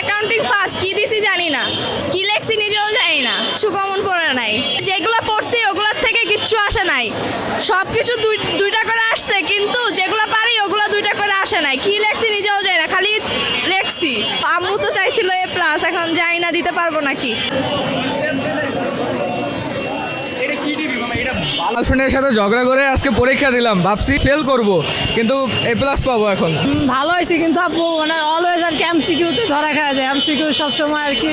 Accounting first কি দিছি জানি না। কি লেখছি নিজেও জানি না। কিছু কমন পড়ে নাই। যেগুলো পড়ছি, ওগুলোর থেকে কিচ্ছু আসে নাই। সব কিছু দুই, দুইটা করে আসছে, কিন্তু যেগুলো পারি, ওগুলো দুইটা করে আসে নাই। কি লেখছি নিজেও জানি না, খালি লেখছি। আম্মু তো চাইছিল এ প্লাস এখন জানি না দিতে পারব নাকি। গার্লফ্রেন্ডের সাথে ঝগড়া করে আজকে পরীক্ষা দিলাম। ভাবছি ফেল করব কিন্তু এ প্লাস পাবো এখন। ভালো হয়েছে কিন্তু আপু মানে অলওয়েজ আর কি এমসিকিউতে ধরা খাওয়া যায়। এমসিকিউ সবসময় আর কি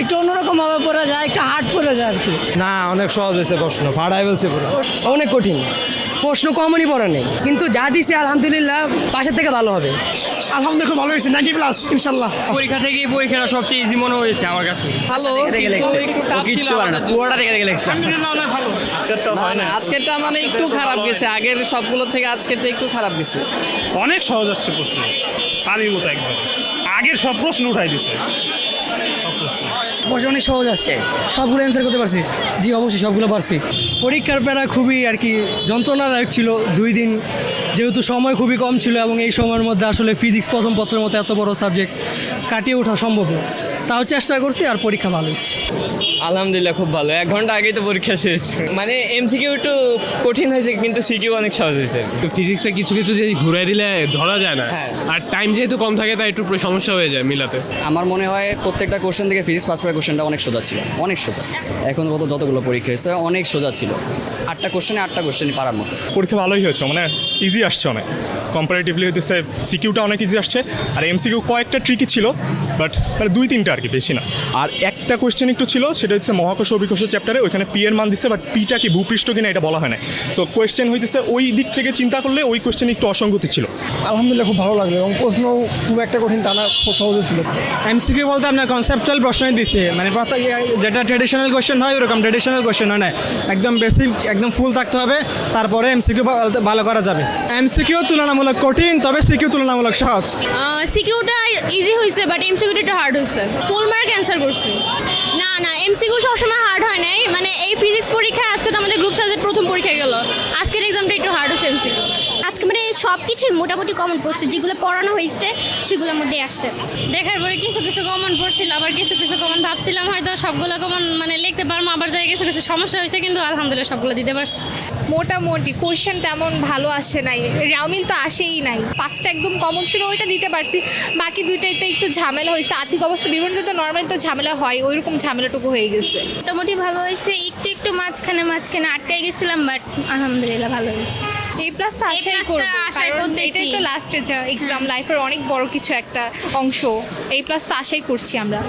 একটু অন্যরকম ভাবে পড়ে যায় একটু হার্ড পড়ে যায় আর কি। না অনেক সহজ হয়েছে প্রশ্ন ফাড়াই বলছে পুরো। অনেক কঠিন। প্রশ্ন কমনই পড়ে নেই। কিন্তু যা দিছে আলহামদুলিল্লাহ পাশের থেকে ভালো হবে। আলহামদুলিল্লাহ খুব ভালো হয়েছে। নাইনটি প্লাস ইনশাল্লাহ। পরীক্ষা থেকে পরীক্ষাটা সবচেয়ে ইজি মনে হয়েছে আমার কাছে। ভালো। দেখে দেখে লেখছে। আজকেরটা মানে একটু খারাপ গেছে। আগের সবগুলো থেকে আজকেরটা একটু খারাপ গেছে। অনেক সহজ আসছে প্রশ্ন। পানির মতো একবার। আগের সব প্রশ্ন উঠাই দিছে। প্রশ্ন। অনেক সহজ আসছে। সবগুলো অ্যান্সার করতে পারছি। জি অবশ্যই সবগুলো পারছি। পরীক্ষার প্যারা খুবই আর কি যন্ত্রণাদায়ক ছিল দুই দিন। যেহেতু সময় খুবই কম ছিল এবং এই সময়ের মধ্যে আসলে ফিজিক্স প্রথম পত্রের মতো এত বড় সাবজেক্ট কাটিয়ে ওঠা সম্ভব না। তাও চেষ্টা করছি আর পরীক্ষা ভালো হয়েছে। আলহামদুলিল্লাহ খুব ভালো। এক ঘণ্টা আগেই তো পরীক্ষা শেষ। মানে এমসিকিউ একটু কঠিন হয়েছে কিন্তু সিকিউ অনেক সহজ হয়েছে। ফিজিক্সে কিছু কিছু জিনিস ঘুরাই দিলে ধরা যায় না। হ্যাঁ। আর টাইম যেহেতু কম থাকে তাই একটু সমস্যা হয়ে যায় মিলাতে। আমার মনে হয় প্রত্যেকটা কোশ্চেন থেকে ফিজিক্স পাস করার কোশ্চেনটা অনেক সোজা ছিল। অনেক সোজা। এখন কত যতগুলো পরীক্ষা হয়েছে অনেক সোজা ছিল। আটটা কোশ্চেনে আটটা কোশ্চেনই পারার মতো। পরীক্ষা ভালোই হয়েছে মানে ইজি আসছে অনেক। কম্পারেটিভলি হইতেছে সিকিউটা অনেক ইজি আসছে। আর এমসিকিউ কয়েকটা ট্রিকি ছিল বাট মানে দুই তিনটা আর কি বেশি না। আর একটা কোয়েশ্চেন একটু ছিল সেটা হচ্ছে মহাকর্ষ অভিকর্ষ চ্যাপ্টারে ওইখানে পি এর মান দিচ্ছে বাট পিটা কি ভূপৃষ্ঠ কিনা এটা বলা হয় না। সো কোয়েশ্চেন হইতেছে ওই দিক থেকে চিন্তা করলে ওই কোয়েশ্চেন একটু অসঙ্গতি ছিল। আলহামদুলিল্লাহ খুব ভালো লাগল এবং প্রশ্ন খুব একটা কঠিন তা না সহজ ছিল। এমসিকিউ বলতে আপনার কনসেপচুয়াল প্রশ্নই দিচ্ছে মানে প্রথম যেটা ট্রেডিশনাল কোশ্চেন হয় ওরকম ট্রেডিশনাল কোশ্চেন হয় না। একদম বেসিক একদম ফুল থাকতে হবে। তারপরে এমসিকিউ ভালো করা যাবে। এমসিকিউ তুলনামূলক কঠিন তবে সিকিউ তুলনামূলক সহজ। সিকিউটা ইজি হয়েছে বাট এমসিকিউটা একটু হার্ড হয়েছে ফুল মার্ক অ্যান্সার করছি। না না এমসিকিউ সবসময় হার্ড হয় নাই। মানে এই ফিজিক্স পরীক্ষা আজকে তো আমাদের গ্রুপ সাবজেক্ট প্রথম পরীক্ষা গেল। আজকের এক্সামটা একটু হার্ড হয়েছে এমসিকিউ আজকে মানে সব কিছুই মোটামুটি কমন পড়ছে। যেগুলো পড়ানো হয়েছে সেগুলোর মধ্যে আসছে। দেখার পরে কিছু কিছু কমন পড়ছিল আবার কিছু কিছু কমন ভাবছিলাম হয়তো সবগুলো কমন মানে লিখতে পারব আবার যাই কিছু কিছু সমস্যা হয়েছে কিন্তু আলহামদুলিল্লাহ সবগুলো দিতে পারছি। মোটামুটি কোয়েশ্চেন তেমন ভালো আসে নাই। রাউমিল তো আসেই নাই। পাঁচটা একদম কমন ছিল ওইটা দিতে পারছি। বাকি দুইটাইতে একটু ঝামেলা হয়েছে। আর্থিক অবস্থা বিভিন্ন তো নর্মালি তো ঝামেলা হয় ওইরকম ঝামেলাটুকু হয়ে গেছে। মোটামুটি ভালো হয়েছে একটু একটু মাঝখানে মাঝখানে আটকাই গেছিলাম বাট আলহামদুলিল্লাহ ভালো হয়েছে। এই প্লাস তো আশাই করব কারণ এটাই তো লাস্টের এক্সাম লাইফের অনেক বড় কিছু একটা অংশ। এই প্লাস তো আশাই করছি আমরা।